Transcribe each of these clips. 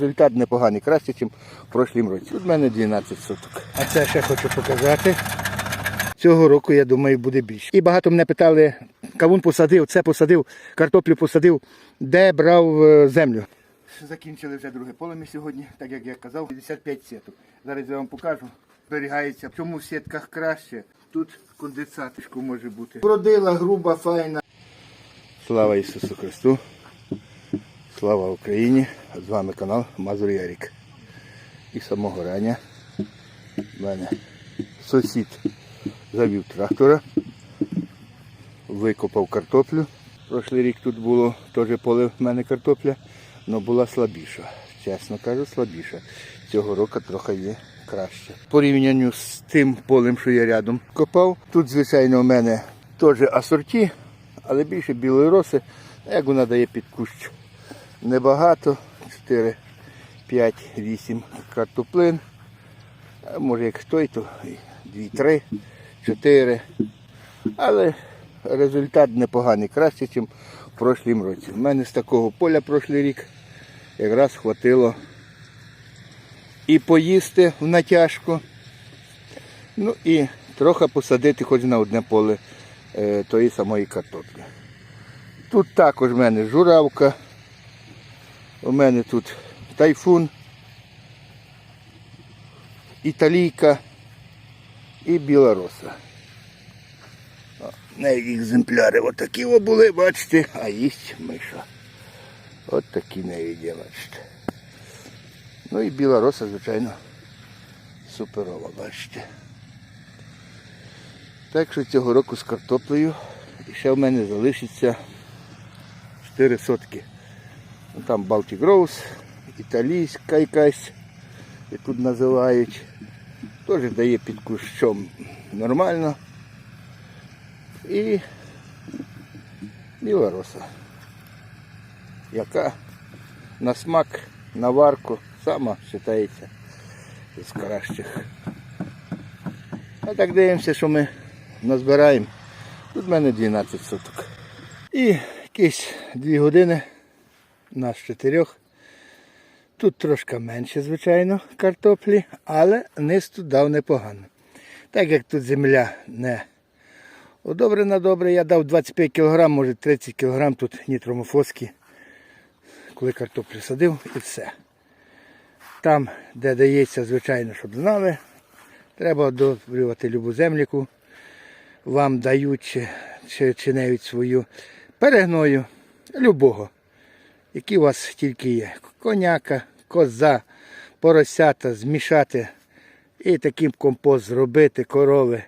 Результат непоганий, краще, ніж в прошлім році. Тут в мене 12 соток. А це ще хочу показати. Цього року, я думаю, буде більше. І багато мене питали, кавун посадив, це посадив, картоплю посадив, де брав е, землю. Закінчили вже друге поле ми сьогодні, так як я казав, 55 сіток. Зараз я вам покажу. Зберігається. В чому в сітках краще? Тут конденсаточку може бути. Бродила груба, файна. Слава Ісусу Христу! Слава Україні! З вами канал Мазур Ярік. І самого рання в мене сусід завів трактора, викопав картоплю. Прошлий рік тут було теж поле в мене картопля, але була слабіша. Чесно кажу, слабіша. Цього року трохи є краще. Порівнянню з тим полем, що я рядом копав. Тут, звичайно, у мене теж асорті, але більше білої роси. Як вона дає під кущ небагато. 4, 5, 8 картоплин. А може як той, то 2, 3, 4. Але результат непоганий, краще, ніж в прошлім році. У мене з такого поля прошлий рік якраз хватило і поїсти в натяжку. Ну і трохи посадити хоч на одне поле е, тої самої картоплі. Тут також в мене журавка. У мене тут тайфун, італійка і біла роса. О, екземпляри отакі о були, бачите, а їсть миша. От такі неї є, бачите. Ну і біла роса, звичайно, суперова, бачите. Так що цього року з картоплею і ще в мене залишиться 4 сотки. Ну, Там Baltic Rose, італійська якась, як тут називають. Теж дає під кущом нормально. І біла роса, яка на смак, на варку сама вважається з кращих. А так дивимося, що ми назбираємо. Тут в мене 12 суток. І якісь 2 години нас чотирьох. Тут трошки менше, звичайно, картоплі, але низ тут дав непогано. Так як тут земля не одобрена добре, я дав 25 кг, може 30 кг тут нітромофоски, коли картоплю садив і все. Там, де дається, звичайно, щоб знали, треба одобрювати любу земліку. Вам дають чи, навіть свою перегною любого які у вас тільки є. Коняка, коза, поросята змішати і таким компост зробити, корови.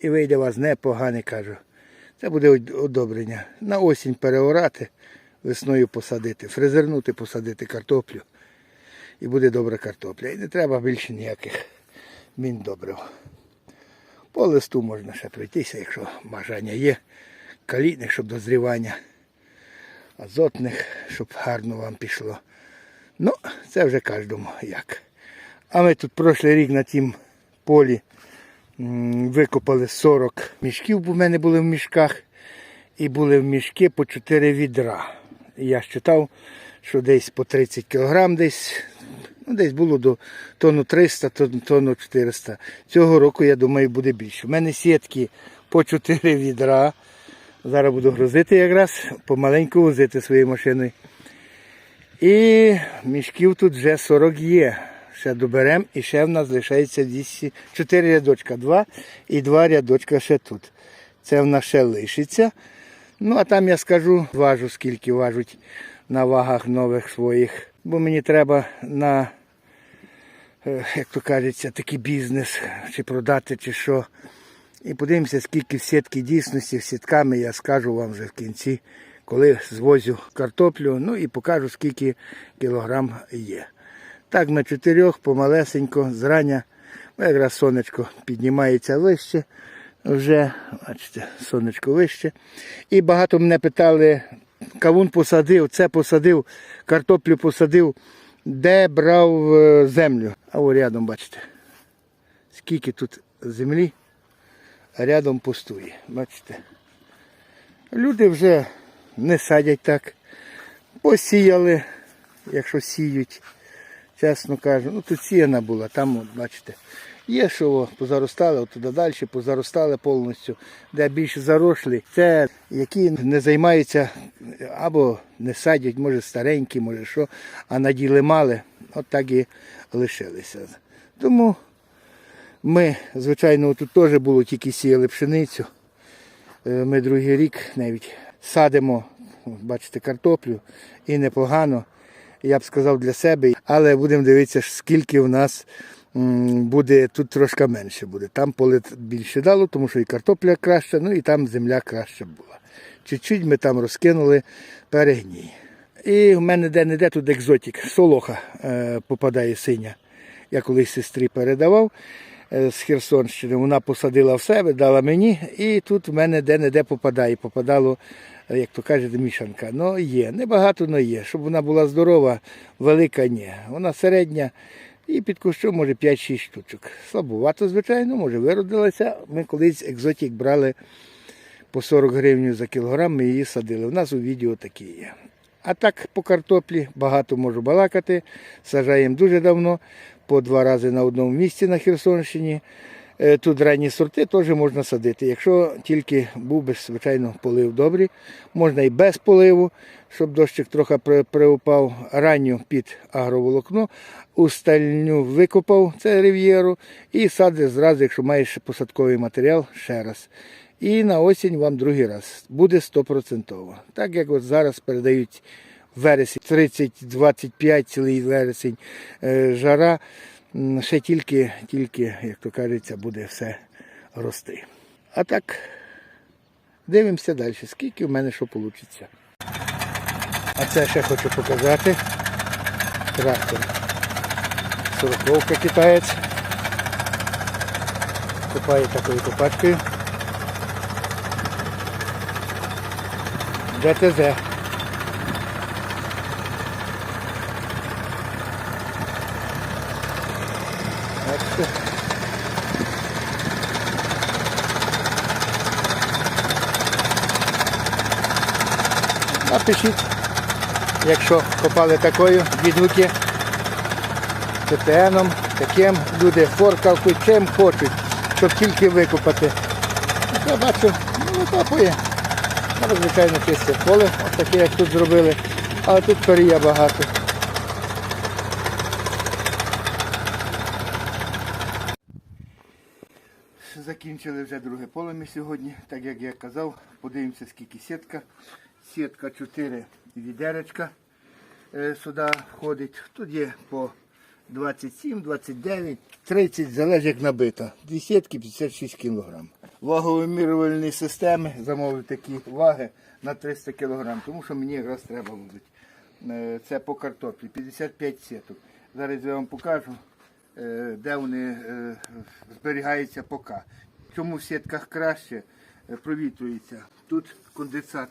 І вийде у вас непоганий, кажу. Це буде одобрення. На осінь переорати, весною посадити, фрезернути, посадити картоплю. І буде добра картопля. І не треба більше ніяких міндобрив. По листу можна ще пройтися, якщо бажання є. Калійних, щоб дозрівання азотних, щоб гарно вам пішло. Ну, це вже кожному як. А ми тут прошлий рік на тім полі викопали 40 мішків, бо в мене були в мішках. І були в мішки по 4 відра. Я считав, що десь по 30 кг десь. Ну, десь було до тонну 300, тонну- тонну 400. Цього року, я думаю, буде більше. У мене сітки по 4 відра. Зараз буду грузити якраз, помаленьку возити своєю машиною. І мішків тут вже 40 є. Ще доберемо і ще в нас лишається 200, 4 рядочка, 2 і 2 рядочка ще тут. Це в нас ще лишиться. Ну, а там я скажу, важу, скільки важуть на вагах нових своїх. Бо мені треба на, е, як то кажеться, такий бізнес, чи продати, чи що. І подивимося, скільки в сітки дійсності, сітками я скажу вам вже в кінці, коли звозю картоплю, ну і покажу, скільки кілограм є. Так, на чотирьох помалесенько, зрання, ну, якраз сонечко піднімається вище. Вже, бачите, сонечко вище. І багато мене питали, кавун посадив, це посадив, картоплю посадив, де брав е, землю. А ось рядом, бачите, скільки тут землі рядом пустує. Бачите? Люди вже не садять так. Посіяли, якщо сіють. чесно кажу. Ну тут сіяна була, там, бачите, є що позаростали, от туди далі позаростали повністю, де більше зарослі. Це які не займаються або не садять, може старенькі, може що, а наділи мали, от так і лишилися. Тому ми, звичайно, тут теж було тільки сіяли пшеницю. Е, Ми другий рік навіть садимо, бачите, картоплю і непогано, я б сказав для себе, але будемо дивитися, скільки в нас буде, тут трошки менше буде. Там поле більше дало, тому що і картопля краща, ну і там земля краща була. Чуть-чуть ми там розкинули перегній. І в мене де-не-де тут екзотик, солоха е, попадає синя. Я колись сестрі передавав з Херсонщини. Вона посадила в себе, дала мені, і тут в мене де-не-де попадає. Попадало, е, як то кажете, мішанка. Ну є. Небагато, але є. Щоб вона була здорова, велика ні. Вона середня. І під кущом, може, 5-6 штучок. Слабувато, звичайно, може, виродилася. Ми колись екзотик брали по 40 гривень за кілограм, ми її садили. У нас у відео такі є. А так по картоплі багато можу балакати. Сажаємо дуже давно, по два рази на одному місці на Херсонщині. Е, Тут ранні сорти теж можна садити. Якщо тільки був би, звичайно, полив добрий, можна і без поливу, щоб дощик трохи приупав. Ранню під агроволокно, устальню викопав, це рив'єру, і садиш зразу, якщо маєш посадковий матеріал, ще раз. І на осінь вам другий раз. Буде 100%. Так як от зараз передають вересень 30-25 цілий вересень е, жара, ще тільки, тільки, як то кажеться, буде все рости. А так, дивимося далі, скільки в мене що вийде. А це ще хочу показати. Трактор. Сороковка китаєць. Копає такою копачкою. ДТЗ. Бачите? Напишіть, якщо копали такою, відгуки ТТНом, таким люди форкавку, чим хочуть, щоб тільки викопати. Я бачу, ну викопує. Ну, звичайно, чисте поле, от таке, як тут зробили. Але тут корія багато. Закінчили вже друге поле ми сьогодні. Так як я казав, подивимося, скільки сітка. Сітка 4 відеречка е, сюди входить. Тут є по 27, 29, 30, залежить як набита. Дві сітки 56 кг. Ваговимірювальні системи замовив такі ваги на 300 кг, тому що мені якраз треба будуть. Е, Це по картоплі, 55 сіток. Зараз я вам покажу, е, де вони е, зберігаються поки. Чому в сітках краще е, провітрюється. Тут конденсат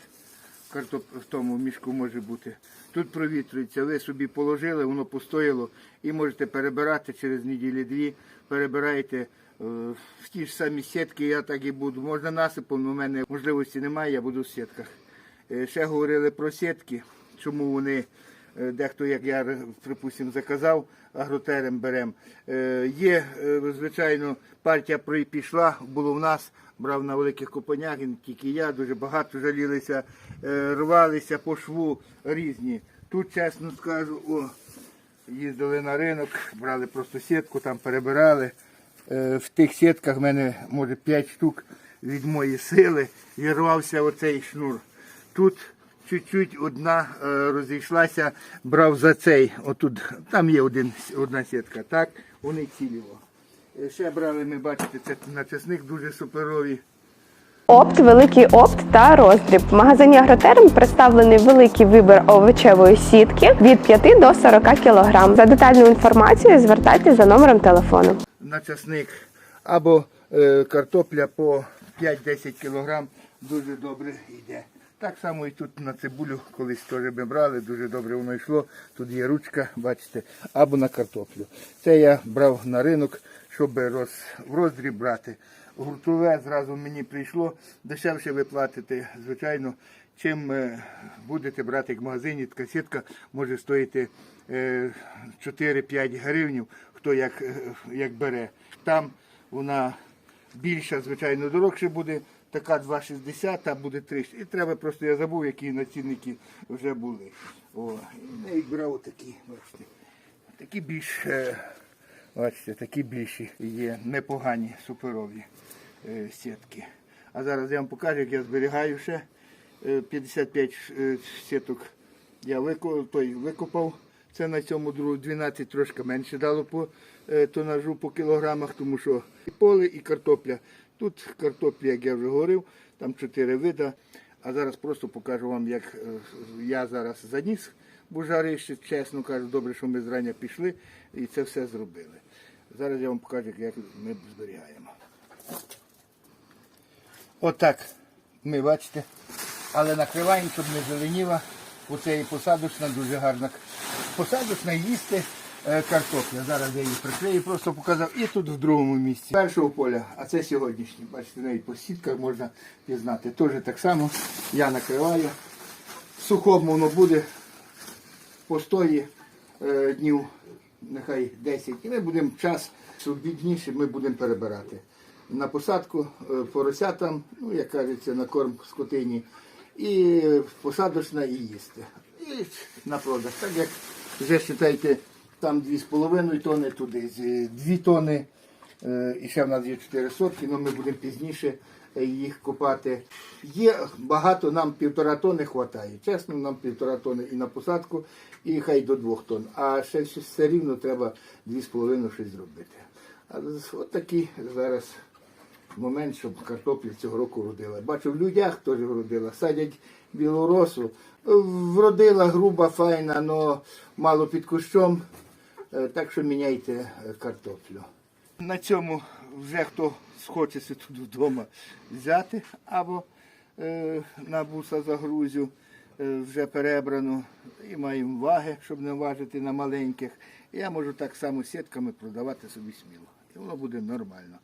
картоп в тому мішку може бути. Тут провітрюється, ви собі положили, воно постояло і можете перебирати через неділі-дві, перебираєте е, в ті ж самі сітки, я так і буду. Можна насипом, у мене можливості немає, я буду в сітках. Е, Ще говорили про сітки, чому вони, е, дехто, як я, припустимо, заказав, агротерем берем. Є, звичайно, партія пішла, було в нас, брав на великих не тільки я, дуже багато жалілися, е, рвалися по шву різні. Тут, чесно скажу, о, їздили на ринок, брали просто сітку, там перебирали. Е, В тих сітках в мене, може, 5 штук від моєї сили і рвався оцей шнур. Тут чуть-чуть одна е, розійшлася, брав за цей. Отут, там є один, одна сітка, так, вони ціліло. Е, Ще брали, ми бачите, це начесник дуже суперові. Опт, великий опт та роздріб. В магазині Агротерм представлений великий вибір овочевої сітки від 5 до 40 кг. За детальну інформацію звертайтеся за номером телефону. на часник або е, картопля по 5-10 кг дуже добре йде. Так само і тут на цибулю колись теж ми брали, дуже добре воно йшло. Тут є ручка, бачите, або на картоплю. Це я брав на ринок, щоб роз, в роздріб брати. Гуртове зразу мені прийшло, дешевше ви платите, звичайно, чим е, будете брати в магазині, така сітка може стоїти е, 4-5 гривнів, хто як, е, як бере. Там вона більша, звичайно, дорогше буде, така 2,60, а буде 3. І треба просто, я забув, які націнники вже були. О, і навіть брав такі, бачите. Такі більш, е, бачите, такі більші є непогані суперові е, сітки. А зараз я вам покажу, як я зберігаю ще е, 55 е, сіток. Я викопав. Це на цьому другу 12 трошки менше дало по тонажу по кілограмах, тому що і поле, і картопля. Тут картоплі, як я вже говорив, там 4 вида. А зараз просто покажу вам, як е, я зараз заніс бужарище, чесно кажу, добре, що ми зрання пішли і це все зробили. Зараз я вам покажу, як ми зберігаємо. Отак ми бачите. Але накриваємо, щоб не зеленіла. Оце і посадочна, дуже гарна. Посадочна їсти картопля. Зараз я її прикрию, просто показав. І тут в другому місці. Першого поля, а це сьогоднішній. Бачите, навіть по сітках можна пізнати. Теж так само я накриваю. Сухому воно буде постої е, днів, нехай 10. І ми будемо час, бідніше, ми будемо перебирати. На посадку е, поросятам, ну, як кажеться, на корм скотині, і посадочна і їсти. І на продаж. Так як вже вважайте, там 2,5 тони туди, 2 тони. Е, І ще в нас є 4 сотки, але ми будемо пізніше е, їх копати. Є багато, нам півтора тони вистачає. Чесно, нам півтора тони і на посадку, і хай до двох тонн. А ще все рівно треба 2,5 щось зробити. А от такий зараз момент, щоб картопля цього року родила. Бачу, в людях теж родила. Садять білоросу. Вродила груба, файна, але мало під кущом. Е, Так що міняйте е, картоплю. На цьому вже хто схочеться тут вдома взяти або е, на буса загрузю е, вже перебрано і маємо ваги, щоб не важити на маленьких. Я можу так само сітками продавати собі сміло. І воно буде нормально.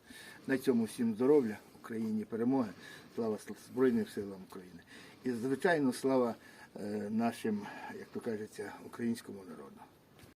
На цьому всім здоров'я, Україні перемоги, слава Збройним силам України. І, звичайно, слава е, нашим, як то кажеться, українському народу.